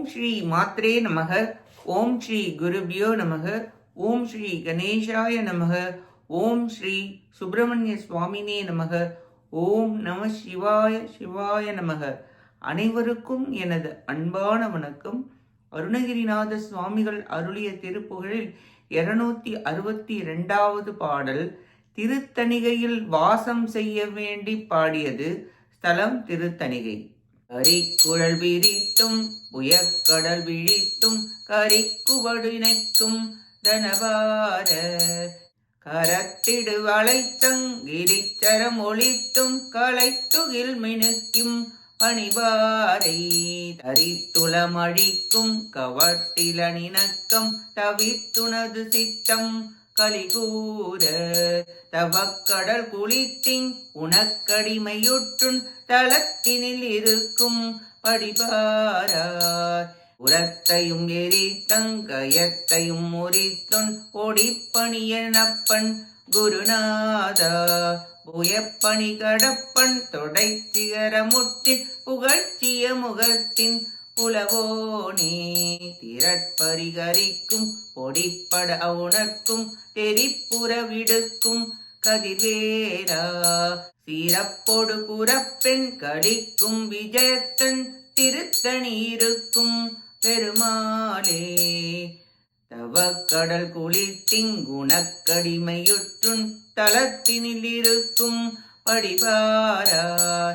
ஓம் ஸ்ரீ மாத்ரே நமக. ஓம் ஸ்ரீ குருபியோ நமக. ஓம் ஸ்ரீ கணேஷாய நமக. ஓம் ஸ்ரீ சுப்பிரமணிய சுவாமினே நமக. ஓம் நம சிவாய சிவாய நமக. அனைவருக்கும் எனது அன்பான வணக்கம். அருணகிரிநாத சுவாமிகள் அருளிய திருப்புகழில் இருநூத்தி அறுபத்தி ரெண்டாவது பாடல் திருத்தணிகையில் வாசம் செய்ய வேண்டி பாடியது ஸ்தலம் திருத்தணிகை. கரிக்குழல் விரித்தும் புயக்கடல் விழித்தும் கரிக்குவடினைக்கும் தனபார. கரத்திடு வளைத்தங் கிரிச்சரம் ஒளித்தும் களைத்துகில் மினுக்கும் பணிவாரை தரித்துளமழிக்கும் கவட்டிலனிணக்கம் தவித்துனது சித்தம் கலிகூர தவக்கடல் குளித்திங் உனக்கடிமையுற்றுன் தளத்தினில் இருக்கும் படிபாரார். உரத்தையும் எரித்தங்கயத்தையும் முறித்துன் ஒடிப்பணியனப்பன் குருநாதா. புயப்பணி கடப்பன் தொடை திகரமுற்றி புகழ்ச்சிய முகத்தின் புலவோனே திரட்பரிகரிக்கும் பொடிப்பட உனக்கும் தெரிப்புற விடுக்கும் கதிர்வேரா. சீரப்பொடு குரப்பெண் கடிக்கும் விஜயத்தன் திருத்தணி இருக்கும் பெருமாளே. தவக்கடல் குளித்திங்குணக்கடிமையுற்றுன் தளத்தினில் இருக்கும் படிபாரா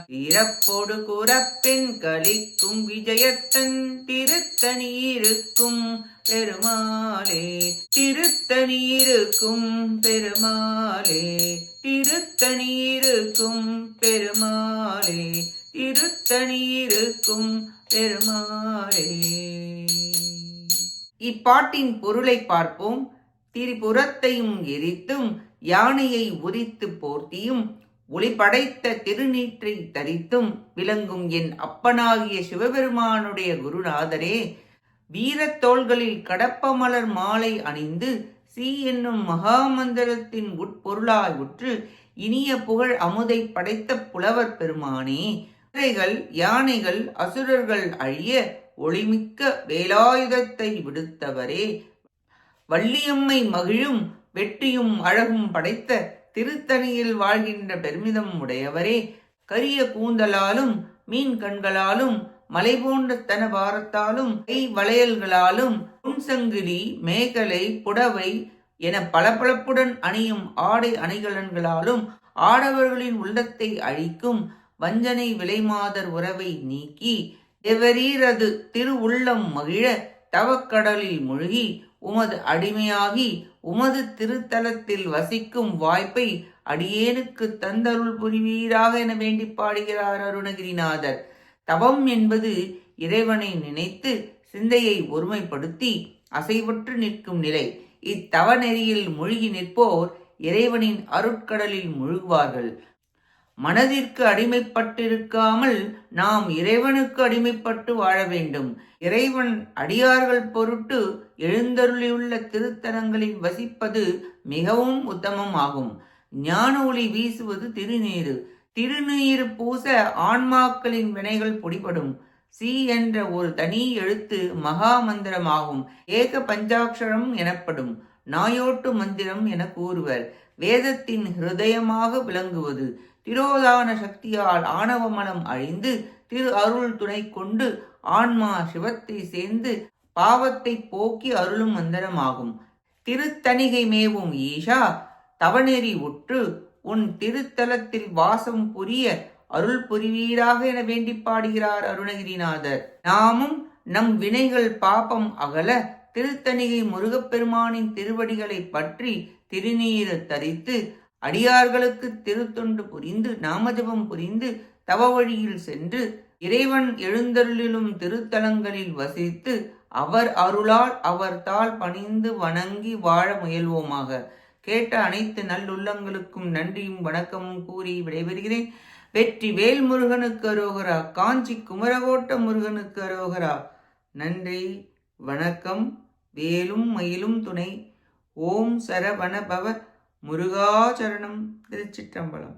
இறப்பொடு குறப்பெண் கலிக்கும் விஜயத்தன் திருத்தணி இருக்கும் பெருமாளே திருத்தணி இருக்கும் பெருமாளே திருத்தணி இருக்கும் பெருமாளே திருத்தணி இருக்கும் பெருமாளே. இப்பாட்டின் பொருளை பார்ப்போம். திரிபுரத்தையும் எரித்தும் யானையை உரித்து போர்த்தியும் ஒளிபடைத்த திருநீற்றை தரித்தும் விளங்கும் என் அப்பனாகிய சிவபெருமானுடைய குருநாதரே வீரத்தோள்களில் கடப்பமலர் மாலை அணிந்து சி என்னும் மகாமந்திரத்தின் உட்பொருளாய் உற்று இனிய புகழ் அமுதை படைத்த புலவர் பெருமானே குதிரைகள் யானைகள் அசுரர்கள் அழிய ஒளிமிக்க வேலாயுதத்தை விடுத்தவரே. வள்ளியம்மை மகிழும் வெற்றியும் அழகும் படைத்த திருத்தணியில் வாழ்கின்ற பெருமிதம் உடையவரே கரிய கூந்தலாலும் மீன் கண்களாலும் மலை போன்ற தன பாரத்தாலும் கை வளையல்களாலும் புன்சங்கிலி மேகலை புடவை என பளபளப்புடன் அணியும் ஆடை அணிகலன்களாலும் ஆடவர்களின் உள்ளத்தை அழிக்கும் வஞ்சனை விலைமாதர் உறவை நீக்கி எவரீரது திருவுள்ளம் மகிழ தவக்கடலில் மூழ்கி உமது அடிமையாகி உமது திருத்தலத்தில் வசிக்கும் வாய்ப்பை அடியேனுக்கு தந்தருள் புரிவீராக என வேண்டி பாடுகிறார் அருணகிரிநாதர். தவம் என்பது இறைவனை நினைத்து சிந்தையை ஒருமைப்படுத்தி அசைவற்று நிற்கும் நிலை. இத்தவ நெறியில் மூழ்கி நிற்போர் இறைவனின் அருட்கடலில் முழுகுவார்கள். மனதிற்கு அடிமைப்பட்டிருக்காமல் நாம் இறைவனுக்கு அடிமைப்பட்டு வாழ வேண்டும். இறைவன் அடியார்கள் பொருட்டு எழுந்தருளியுள்ள திருத்தலங்களில் வசிப்பது மிகவும் உத்தமமாகும். ஞான ஒளி வீசுவது திருநீரு திருநீர் பூச ஆன்மாக்களின் வினைகள் பொடிபடும். சி என்ற ஒரு தனி எழுத்து மகா மந்திரமாகும். ஏக பஞ்சாட்சரம் எனப்படும். நாயோட்டு மந்திரம் என கூறுவர். வேதத்தின் ஹிருதயமாக விளங்குவது. திரோதான சக்தியால் ஆணவ மனம் அழிந்து திரு அருள் துணை கொண்டு ஆன்மா சிவத்தை சேர்ந்து பாவத்தை போக்கி அருளும் மந்திரமாகும். திருத்தணிகை மேவும் ஈஷா தவநெறி உற்று உன் திருத்தலத்தில் வாசம் புரிய அருள் புரிவீராக என வேண்டி பாடுகிறார் அருணகிரிநாதர். நாமும் நம் வினைகள் பாபம் அகல திருத்தணிகை முருகப்பெருமானின் திருவடிகளை பற்றி திருநீர் தரித்து அடியார்களுக்கு திருத்தொண்டு புரிந்து நாமஜபம் புரிந்து தவ வழியில் சென்று இறைவன் எழுந்தருளிலும் திருத்தலங்களில் வசித்து அவர் அருளால் அவர் தாள் பணிந்து வணங்கி வாழ முயல்வோமாக. கேட்ட அனைத்து நல்லுள்ளங்களுக்கும் நன்றியும் வணக்கமும் கூறி விடைபெறுகிறேன். வெற்றி வேல் முருகனுக்கு அரோகரா காஞ்சி குமரகோட்ட முருகனுக்கு அரோகரா. நன்றி வணக்கம் வேலும் மயிலும் துணை. ஓம் சரவண பவ മുരുകാചരണം തിരുച്ചിറ്റമ്പലം